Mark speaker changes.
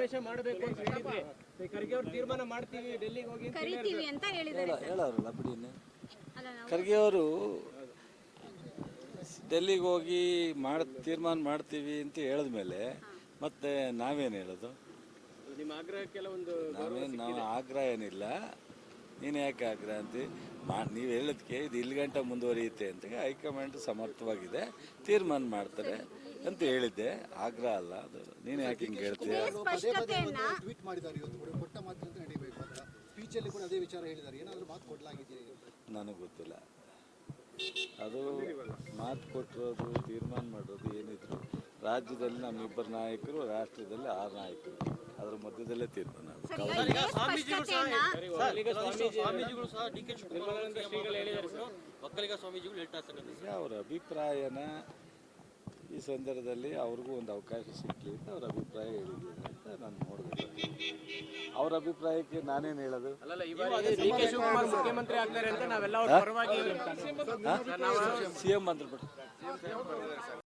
Speaker 1: ಸಮಾವೇಶ ಮಾಡಬೇಕು ಅಂತ ಹೇಳಿದ್ರೆ ಖರ್ಗೆ ಅವರು ತೀರ್ಮಾನ ಮಾಡ್ತೀವಿ ಡೆಲ್ಲಿಗೆ ಹೋಗಿ
Speaker 2: ಕರಿತೀವಿ ಅಂತ ಹೇಳಿದ್ದಾರೆ
Speaker 3: ಹೇಳೋರಲ್ಲ ಬಿಡಿ ಖರ್ಗೆ ಅವರು ಡೆಲ್ಲಿಗೆ ಹೋಗಿ ಮಾಡ ತೀರ್ಮಾನ ಮಾಡ್ತೀವಿ ಅಂತ ಹೇಳಿದ್ಮೇಲೆ ಮತ್ತೆ ನಾವೇನು ಹೇಳೋದು?
Speaker 1: ನಿಮ್ಮ ಆಗ್ರಹಕ್ಕೆಲ್ಲ ಒಂದು
Speaker 3: ನಾವೇನು ನಾವು ಆಗ್ರಹ ಏನಿಲ್ಲ. ನೀನು ಯಾಕೆ ಆಗ್ರಹ ಅಂತಿ? ಮಾ ನೀವು ಹೇಳೋದಕ್ಕೆ ಇದು ಇಲ್ಲಿ ಗಂಟ ಮುಂದುವರಿಯುತ್ತೆ ಅಂತ ಹೈಕಮಾಂಡ್ ಸಮರ್ಥವಾಗಿದೆ. ತೀರ್ಮಾನ ಮಾಡ್ತಾರೆ. ಅಂತ ಹೇಳಿದ್ದೆ. ಆಗ್ರಹ ಅಲ್ಲ ಅದು. ನೀನು ಯಾಕೆ ಹಿಂಗೆ ಹೇಳ್ತೀಯ?
Speaker 2: ಸ್ಪಷ್ಟತೆಯನ್ನ
Speaker 4: ಟ್ವೀಟ್ ಮಾಡಿದ್ದಾರೆ ಇವತ್ತು ಕೂಡ. ಕೊಟ್ಟ ಅಂತ ನಡೀಬೇಕು. ಅಂತ ಸ್ಪೀಚಲ್ಲಿ ಕೂಡ ಅದೇ ವಿಚಾರ ಹೇಳಿದ್ದಾರೆ. ಏನಾದರೂ ಮಾತು ಕೊಡಲಾಗಿದೆಯಾ
Speaker 3: ನನಗೆ ಗೊತ್ತಿಲ್ಲ. ಅದು ಮಾತು ಕೊಟ್ಟಿರೋದು ತೀರ್ಮಾನ ಮಾಡೋದು ಏನಿದ್ರು. ರಾಜ್ಯದಲ್ಲಿ ನಮ್ಮಿಬ್ಬರು ನಾಯಕರು ರಾಷ್ಟ್ರದಲ್ಲಿ ಆರು ನಾಯಕರು. ಅದ್ರ ಮಧ್ಯದಲ್ಲೇ ತೀರ್ಮಾನ
Speaker 1: ಒಕ್ಕಲಿಗ
Speaker 5: ಸ್ವಾಮೀಜಿಗಳು ಸಹ ಡಿ ಕೆ ಶಿವಕುಮಾರ್ ಶ್ರೀಗಳು ಹೇಳಿದ್ದಾರೆ. ಸರ್ ಒಕ್ಕಲಿಗ ಸ್ವಾಮೀಜಿಗಳು ಹೇಳ್ತಾ ಇರ್ತಕ್ಕಂಥ
Speaker 3: ಈಗ ಅವರ ಅಭಿಪ್ರಾಯನ ಈ ಸಂದರ್ಭದಲ್ಲಿ ಅವ್ರಿಗೂ ಒಂದು ಅವಕಾಶ ಸಿಕ್ಕಲಿ ಅಂತ ಅವ್ರ ಅಭಿಪ್ರಾಯ ಹೇಳಿದ್ದೀನಿ ಅಂತ ನಾನು ನೋಡಬೇಕು ಅವ್ರ ಅಭಿಪ್ರಾಯಕ್ಕೆ ನಾನೇನು ಹೇಳೋದು? ಸಿ ಎಂ ಮಂತ್ರಿ